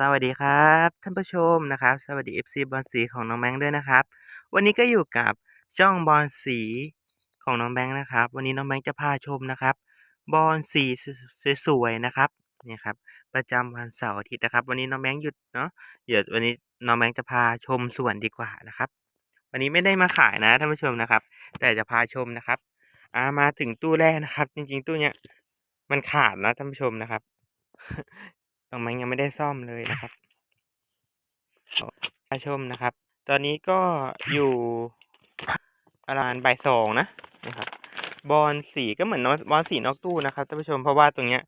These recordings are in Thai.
สวัสดีครับท่านผู้ชมนะครับ สวัสดี FC บอลสีของน้องแบงค์ด้วยนะครับ วันนี้ก็อยู่กับช่องบอลสีของน้องแบงค์นะครับ วันนี้น้องแบงค์จะพาชมนะครับ บอลสีสวยๆนะครับนี่ครับประจำวันเสาร์อาทิตย์นะครับ วันนี้น้องแบงค์หยุดเนาะเดี๋ยววันนี้น้องแบงค์จะพาชมสวนดีกว่านะครับ วันนี้ไม่ได้มาขายนะท่านผู้ชมนะครับ แต่จะพาชมนะครับอามาถึงตู้แรกนะครับ จริงๆตู้เนี้ยมันขาดนะท่านผู้ชมนะครับ น้องแบงค์ยังไม่ได้ซ่อมเลยนะครับขอาชมนะครับ ตอนนี้ก็อยู่ประมาณบ่ายสองนะนะครับบอลสีก็เหมือนนบอลสีนอกตู้นะครับท่านผู้ชมเพราะว่าตรงเนี้ย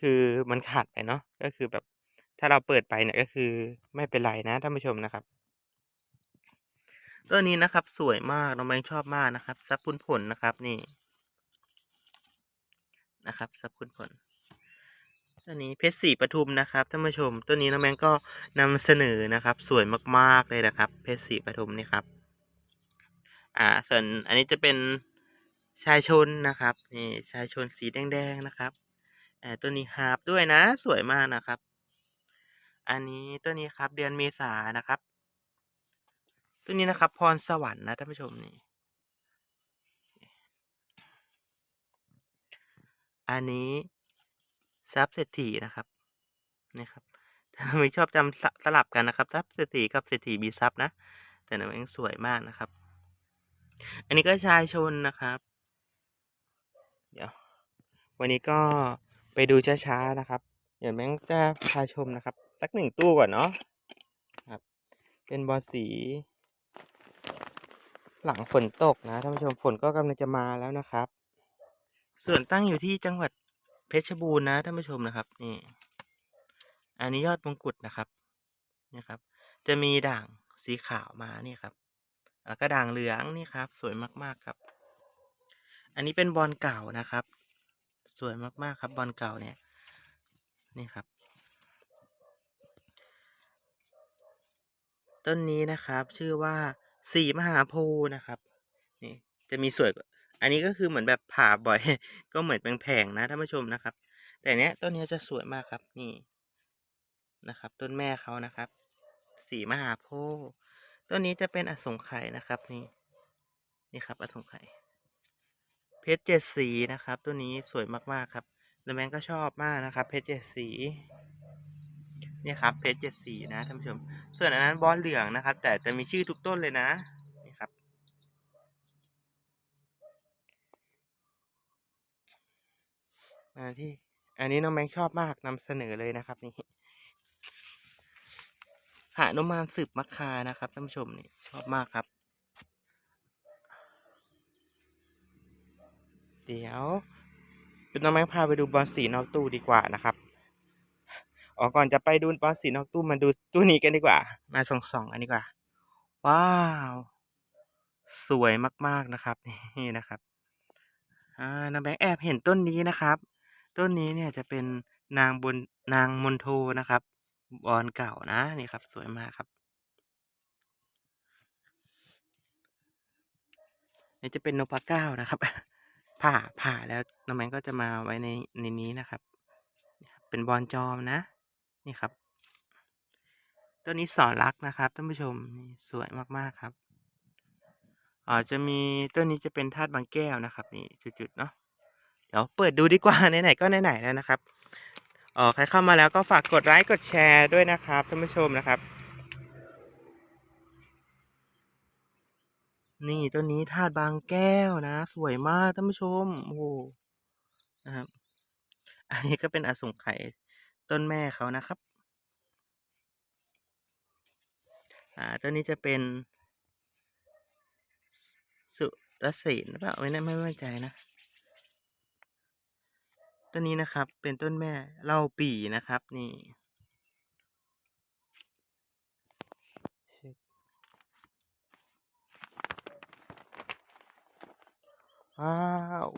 คือมันขาดไปเนาะก็คือแบบถ้าเราเปิดไปเนี่ยก็คือไม่เป็นไรนะท่านผู้ชมนะครับ ตัวนี้นะครับสวยมากน้องแบงชอบมากนะครับซับพุนผลนะครับนี่นะครับซับพุนผล ตัวนี้เพชรสีปทุมนะครับท่านผู้ชม ตัวนี้น้องแมงก็นำเสนอนะครับ สวยมากๆเลยนะครับ เพชรสีปทุมนี่ครับ อ่าส่วนอันนี้จะเป็นชายชนนะครับนี่ชายชนสีแดงๆนะครับอ่าตัวนี้ฮาร์ปด้วยนะ สวยมากนะครับ อันนี้ตัวนี้ครับเดือนเมษานะครับ ตัวนี้นะครับ พรสวรรค์นะท่านผู้ชมนี่อันนี้ ซับเศรษฐีนะครับนี่ครับถ้าไม่ชอบจำสสลับกันนะครับซับเศรษฐีกับเศรษฐีมีซับนะ แต่น้ำแมงสวยมากนะครับ อันนี้ก็ชายชนนะครับ เดี๋ยว วันนี้ก็ไปดูช้าๆนะครับ เดี๋ยวแม่งจะพาชมนะครับ สักหนึ่งตู้ก่อนเนาะครับ เป็นบอลสี หลังฝนตกนะท่านผู้ชมฝนก็กำลังจะมาแล้วนะครับ ส่วนตั้งอยู่ที่จังหวัด เพชรบูรณ์นะท่านผู้ชมนะครับนี่อันนี้ยอดมงกุฎนะครับนี่ครับ จะมีด่างสีขาวมานี่ครับแล้วก็ด่างเหลืองนี่ครับ สวยมากๆครับ อันนี้เป็นบอลเก่านะครับ สวยมากๆครับบอลเก่าเนี่ยนี่ครับ ต้นนี้นะครับชื่อว่าสีมหาโพธิ์นะครับนี่จะมีสวย อันนี้ก็คือเหมือนแบบผ่าบ่อย ก็เหมือนเป็นแผงนะท่านผู้ชมนะครับ แต่เนี้ยต้นเนี้ยจะสวยมากครับนี่นะครับ ต้นแม่เขานะครับ สีมหาโพธิ์ต้นนี้จะเป็นอสงไขยนะครับนี่นี่ครับอสงไขยเพชรเจ็ดสีนะครับต้นนี้สวยมากๆครับแล้วแมงก็ชอบมากนะครับ เพชรเจ็ดสีเนี่ยครับเพชรเจ็ดสีนะท่านผู้ชม ส่วนอันนั้นบอลเหลืองนะครับ แต่จะมีชื่อทุกต้นเลยนะนี่ครับ มาที่ อันนี้น้องแบงค์ชอบมากนำเสนอเลยนะครับนี่หานุมานสืบมัคคานะครับท่านผู้ชมนี่ชอบมากครับ เดี๋ยวเป็นน้องแบงค์พาไปดูบอลสีนอกตู้ดีกว่านะครับอ๋อก่อนจะไปดูบอลสีนอกตู้มาดูตู้นี้กันดีกว่า มาส่องสองอันนี้กว่า ว้าว สวยมากๆนะครับนี่นะครับ อ่าน้องแบงค์แอบเห็นต้นนี้นะครับ ต้นนี้เนี่ยจะเป็นนางบนนางมนโทนะครับ บอลเก่านะนี่ครับ สวยมากครับนี่จะเป็นนพเก้านะครับ ผ่าผ่าแล้วน้องแมงก็จะมาไว้ในในนี้นะครับ เป็นบอลจอมนะ นี่ครับตัวนี้สอนรักนะครับท่านผู้ชมนี่สวยมากๆครับอ๋อจะมีตัวนี้จะเป็นธาตุบางแก้วนะครับ นี่จุดๆเนาะ เดี๋ยวเปิดดูดีกว่าไหนๆก็ไหนๆแล้วนะครับเอ๋อใครเข้ามาแล้วก็ฝากกดไลค์กดแชร์ด้วยนะครับท่านผู้ชมนะครับ นี่ต้นนี้ธาตุบางแก้วนะ สวยมากท่านผู้ชมโอ้โหนะครับ อันนี้ก็เป็นอสงไขยต้นแม่เขานะครับ อ่าต้นนี้จะเป็นสุรศีลหรือเปล่าไม่แน่ไม่มั่นใจนะ ต้นนี้นะครับ เป็นต้นแม่เล่าปีนะครับ นี่ว้าว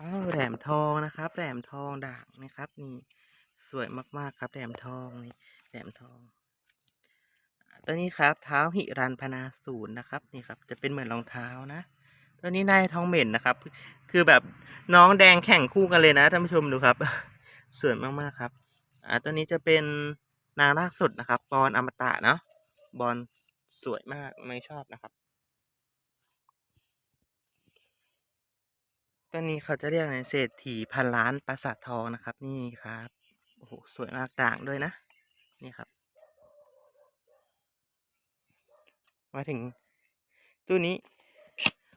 อ้าวแหลมทองนะครับ แหลมทองด่างนะครับ นี่สวยมากๆครับ แหลมทองนี่แหลมทองตัวนี้ครับ เท้าหิรันพนาศูนย์นะครับ นี่ครับ จะเป็นเหมือนรองเท้านะ ตัวนี้นายทองเหม็นนะครับ คือแบบน้องแดงแข่งคู่กันเลยนะท่านผู้ชมดูครับ สวยมากๆครับ อ่าตัวนี้จะเป็นนางนาคสดนะครับ บอลอมตะเนาะบอลสวยมากไม่ชอบนะครับ ตัวนี้เขาจะเรียกในเศรษฐีพันล้านปราสาททองนะครับ นี่ครับโอ้โหสวยมากด่างด้วยนะ นี่ครับ มาถึงตู้นี้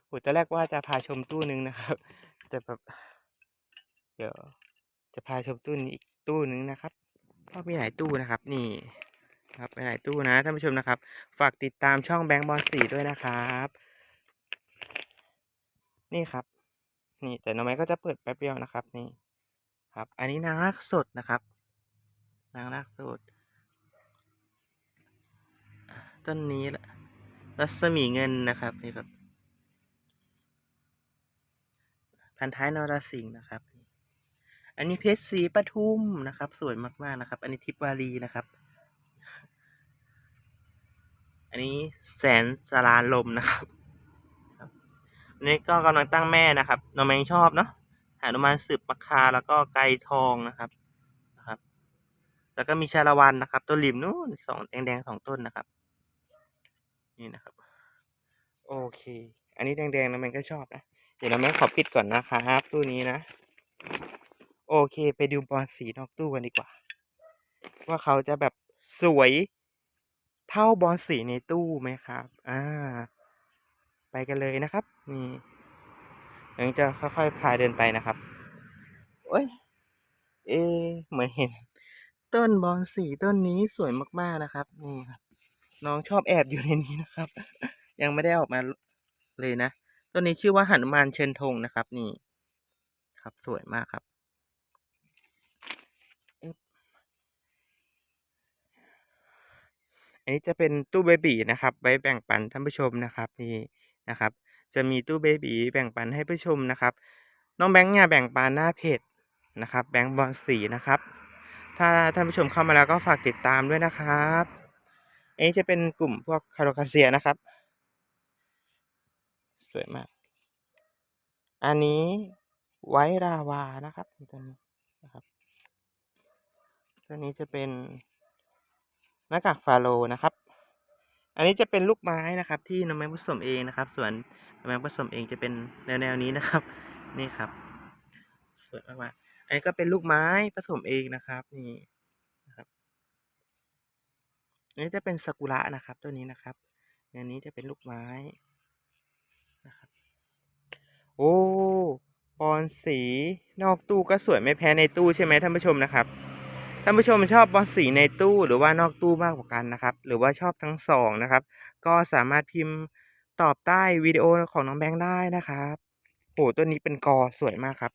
โหตอนแรกว่าจะพาชมตู้นึงนะครับ แต่แบบเดี๋ยวจะพาชมตู้นี้อีกตู้นึงนะครับก็มีหลายตู้นะครับ นี่ครับมีหลายตู้นะท่านผู้ชมนะครับ ฝากติดตามช่องแบงค์บอลสีด้วยนะครับ นี่ครับ นี่แต่น้องไม้ก็จะเปิดแป๊บเดียวนะครับ นี่ครับ อันนี้นางรักสดนะครับ นางรักสดต้นนี้ละรัศมีเงินนะครับนี่ครับ พันท้ายนรสิงห์นะครับ อันนี้เพชรสีปทุมนะครับ สวยมากๆนะครับ อันนี้ทิพวารีนะครับ อันนี้แสนสารานลมนะครับอันนี้ก็กำลังตั้งแม่นะครับน้องแมงชอบเนาะหานุมานสืบปะคาแล้วก็ไกรทองนะครับนะครับ แล้วก็มีชาละวันนะครับต้นริมนู้นสองแดงๆสองต้นนะครับ นี่นะครับ โอเค อันนี้แดงๆน้องแมงก็ชอบนะ เดี๋ยวน้องแมงขอปิดก่อนนะครับตู้นี้นะ โอเคไปดูบอลสีนอกตู้กันดีกว่า ว่าเขาจะแบบสวยเท่าบอลสีในตู้ไหมครับ อ่า ไปกันเลยนะครับ นี่เดี๋ยวจะค่อยๆพาเดินไปนะครับโอ้ยเอ เหมือนเห็น ต้นบอลสีต้นนี้สวยมากๆนะครับ นี่ครับ น้องชอบแอบอยู่ในนี้นะครับ ยังไม่ได้ออกมาเลยนะ ต้นนี้ชื่อว่าหันุมานเชิญธงนะครับ นี่ ครับสวยมากครับ อันนี้จะเป็นตู้เบบีนะครับ ไว้แบ่งปันท่านผู้ชมนะครับ นี่นะครับ จะมีตู้เบบีแบ่งปันให้ผู้ชมนะครับ น้องแบงค์เนี่ยแบ่งปันหน้าเพจนะครับ แบงค์บอลสีนะครับ ถ้าท่านผู้ชมเข้ามาแล้วก็ฝากติดตามด้วยนะครับอันนี้จะเป็นกลุ่มพวกคาร์โรคาเซียนะครับ วยมาก อันนี้ไวราวานะครับตัวนี้นะครับตัวนี้จะเป็นหน้ากากฟาโลนะครับ อันนี้จะเป็นลูกไม้นะครับ ที่น้องแมงผสมเองนะครับ ส่วนน้องแมงผสมเองจะเป็นแนวแนวนี้นะครับ นี่ครับสวยมากๆอันนี้ก็เป็นลูกไม้ผสมเองนะครับ นี่นะครับอันนี้จะเป็นซากุระนะครับ ตัวนี้นะครับอันนี้จะเป็นลูกไม้ โอ้บอลสีนอกตู้ก็สวยไม่แพ้ในตู้ใช่ไหมท่านผู้ชมนะครับท่านผู้ชมชอบบอลสีในตู้หรือว่านอกตู้มากกว่ากันนะครับ หรือว่าชอบทั้งสองนะครับ ก็สามารถพิมพ์ตอบใต้วิดีโอของน้องแบงค์ได้นะครับโหตัวนี้เป็นกอสวยมากครับ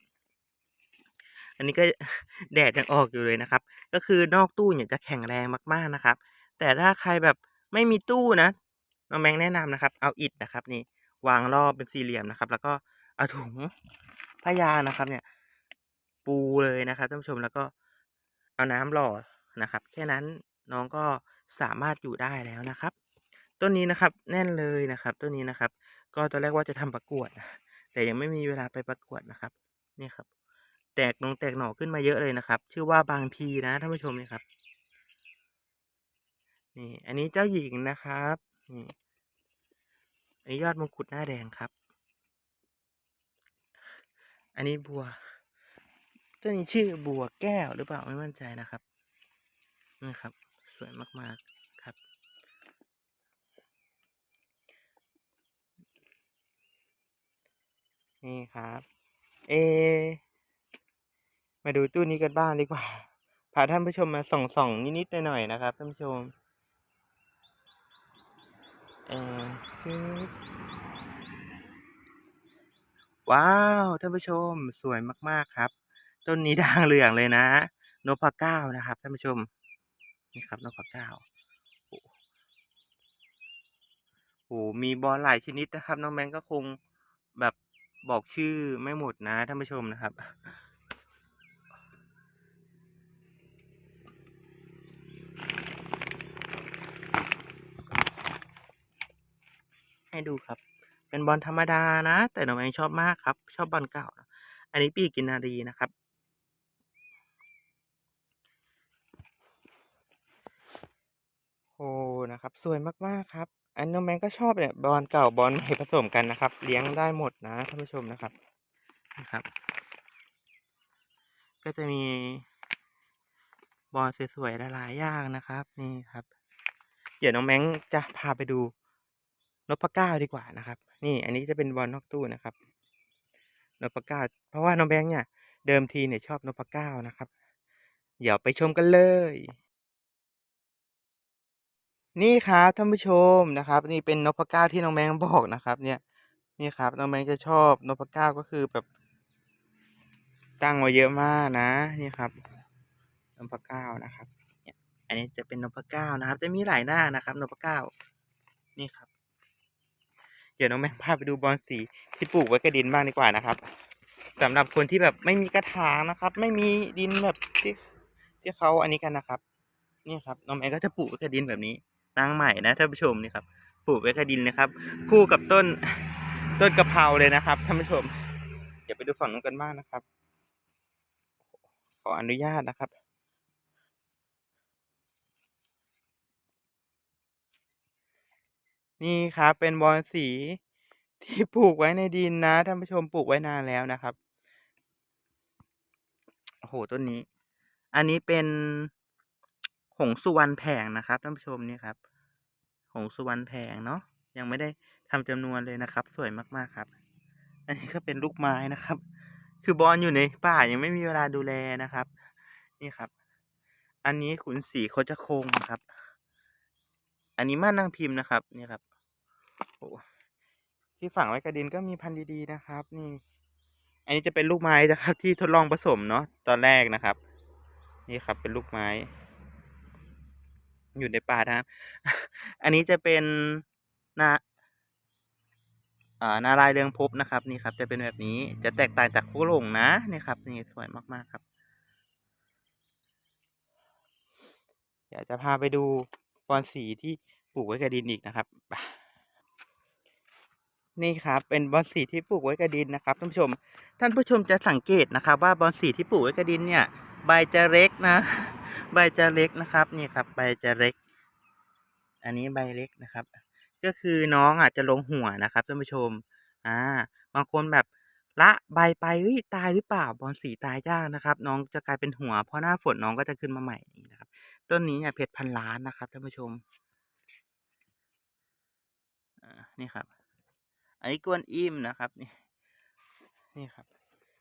อันนี้ก็แดดยังออกอยู่เลยนะครับ ก็คือนอกตู้เนี่ยจะแข็งแรงมากๆนะครับ แต่ถ้าใครแบบไม่มีตู้นะน้องแบงค์แนะนำนะครับ เอาอิฐนะครับนี่วางรอบเป็นสี่เหลี่ยมนะครับ แล้วก็ เอาถุงผ้ายานะครับ เนี่ย ปูเลยนะครับท่านผู้ชมแล้วก็เอาน้ำหล่อนะครับ แค่นั้นน้องก็สามารถอยู่ได้แล้วนะครับต้นนี้นะครับแน่นเลยนะครับต้นนี้นะครับ ก็ตอนแรกว่าจะทำประกวด แต่ยังไม่มีเวลาไปประกวดนะครับนี่ครับ แตกนงแตกหน่อขึ้นมาเยอะเลยนะครับ ชื่อว่าบางพีนะท่านผู้ชมนี่ครับนี่อันนี้เจ้าหญิงนะครับนี่อันนี้ยอดมงกุฎหน้าแดงครับ อันนี้บัวต้นนี้ชื่อบัวแก้วหรือเปล่าไม่มั่นใจนะครับนี่ครับ สวยมากๆครับ นี่ครับ เอ มาดูตู้นี้กันบ้างดีกว่าพาท่านผู้ชมมาส่องส่องนิดๆหน่อยๆนะครับท่านผู้ชม เออชืบ ว้าวท่านผู้ชมสวยมากๆครับ ต้นนี้ด่างเหลืองเลยนะนพเก้านะครับท่านผู้ชมนี่ครับนพเก้าโอ้โหมีบอลหลายชนิดนะครับ น้องแมงก็คงแบบบอกชื่อไม่หมดนะท่านผู้ชมนะครับ ให้ดูครับ เป็นบอลธรรมดานะ แต่หนูเองชอบมากครับ ชอบบอลเก่า อันนี้ปีกินนาดีนะครับ โอ้นะครับ สวยมากๆครับ อันน้องแมงก็ชอบเนี่ยบอลเก่าบอลใหม่ผสมกันนะครับ เลี้ยงได้หมดนะท่านผู้ชมนะครับนะครับ ก็จะมีบอลสวยๆหลายๆอย่างนะครับ นี่ครับ เดี๋ยวน้องแมงจะพาไปดู นพเก้าดีกว่านะครับ นี่อันนี้จะเป็นบอลนอกตู้นะครับนพเก้าเพราะว่าน้องแบงค์เนี่ยเดิมทีเนี่ยชอบนพเก้านะครับ เดี๋ยวไปชมกันเลย นี่ครับท่านผู้ชมนะครับ นี่เป็นนพเก้าที่น้องแมงบอกนะครับ เนี่ยนี่ครับน้องแมงจะชอบนพเก้าก็คือแบบตั้งไว้เยอะมากนะนี่ครับนพเก้านะครับเนี่ยอันนี้จะเป็นนพเก้านะครับ จะมีหลายหน้านะครับนพเก้านี่ครับ ดี๋ยวน้องแม่พาไปดูบอลสีที่ปลูกไว้กับดินบ้างดีกว่านะครับสำหรับคนที่แบบไม่มีกระถางนะครับ ไม่มีดินแบบที่ที่เขาอันนี้กันนะครับนี่ครับน้องแม่ก็จะปลูกไว้กับดินแบบนี้ตั้งใหม่นะท่านผู้ชมนี่ครับปลูกไว้กับดินนะครับ คู่กับต้นต้นกะเพราเลยนะครับท่านผู้ชม เดี๋ยวไปดูฝั่งนู้นกันบ้างนะครับ ขออนุญาตนะครับ นี่ครับเป็นบอนสีที่ปลูกไว้ในดินนะท่านผู้ชมปลูกไว้นานแล้วนะครับโอ้โหต้นนี้ อันนี้เป็นหงสุวรรณแผงนะครับท่านผู้ชมนี่ครับ หงสุวรรณแผงเนาะยังไม่ได้ทำจำนวนเลยนะครับ สวยมากๆครับ อันนี้ก็เป็นลูกไม้นะครับ คือบอลอยู่ในป่ายังไม่มีเวลาดูแลนะครับ นี่ครับ อันนี้ขุนสีโคจะคงครับ อันนี้ม่านนางพิมพ์นะครับ นี่ครับ โอ้ที่ฝังไว้กระดินก็มีพันธุ์ดีๆนะครับ นี่ อันนี้จะเป็นลูกไม้นะครับ ที่ทดลองผสมเนาะตอนแรกนะครับ นี่ครับเป็นลูกไม้ อยู่ในป่านะครับอันนี้จะเป็นนาอ่านาลายเรืองภพนะครับ นี่ครับ จะเป็นแบบนี้จะแตกต่างจากคู่หลงนะนี่ครับ นี่สวยมากๆครับอยากจะพาไปดูบอนสีที่ปลูกไว้กับดินอีกนะครับ นี่ครับเป็นบอนสีที่ปลูกไว้กับดินนะครับท่านผู้ชม ท่านผู้ชมจะสังเกตนะครับ ว่าบอนสีที่ปลูกไว้กับดินเนี่ยใบจะเล็กนะ ใบจะเล็กนะครับนี่ครับ ใบจะเล็ก อันนี้ใบเล็กนะครับ ก็คือน้องอาจจะลงหัวนะครับท่านผู้ชมอ่าบางคนแบบละใบไปเฮ้ยตายหรือเปล่าบอนสีตายยากนะครับ น้องจะกลายเป็นหัวเพราะหน้าฝนน้องก็จะขึ้นมาใหม่นะครับ ต้นนี้เนี่ยเพชรพันล้านนะครับท่านผู้ชมอ่านี่ครับ อันนี้กวนอิ่มนะครับนี่นี่ครับ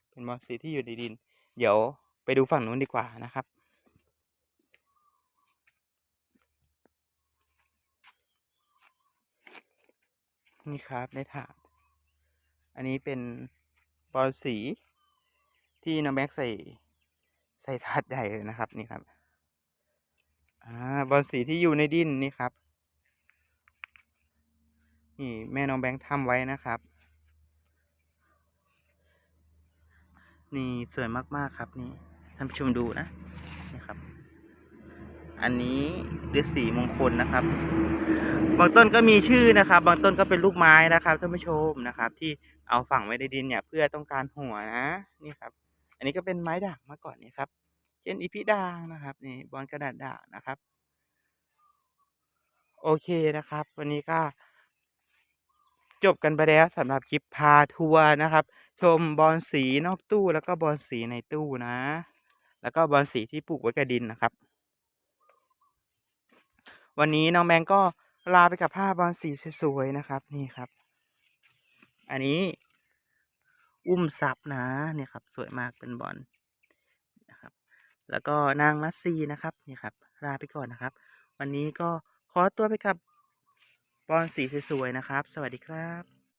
เป็นบอนสีที่อยู่ในดิน เดี๋ยวไปดูฝั่งนู้นดีกว่านะครับ นี่ครับในถาด อันนี้เป็นบอลสีที่น้องแม็กใส่ใส่ถาดใหญ่เลยนะครับนี่ครับอ่าบอลสีที่อยู่ในดินนี่ครับ นี่แม่น้องแบงค์ทำไว้นะครับ นี่สวยมากๆครับนี่ท่านผู้ชมดูนะนี่ครับ อันนี้ฤาษีมงคลนะครับ บางต้นก็มีชื่อนะครับ บางต้นก็เป็นลูกไม้นะครับท่านผู้ชมนะครับ ที่เอาฝังไว้ในดินเนี่ยเพื่อต้องการหัวนะนี่ครับ อันนี้ก็เป็นไม้ด่างมาก่อนนี่ครับเช่นอีพิด่างนะครับนี่บอลกระดาษด่างนะครับ โอเคนะครับ วันนี้ก็ จบกันไปแล้วสำหรับคลิปพาทัวร์นะครับ ชมบอลสีนอกตู้แล้วก็บอลสีในตู้นะ แล้วก็บอลสีที่ปลูกไว้กับดินนะครับ วันนี้น้องแบงก็ลาไปกับภาพบอลสีสวยๆนะครับนี่ครับ อันนี้อุ้มซับนะเนี่ยครับ สวยมากเป็นบอลนะครับ แล้วก็นางมัสซีนะครับนี่ครับลาไปก่อนนะครับ วันนี้ก็ขอตัวไปกับ ป้อนสีสวยๆนะครับ สวัสดีครับ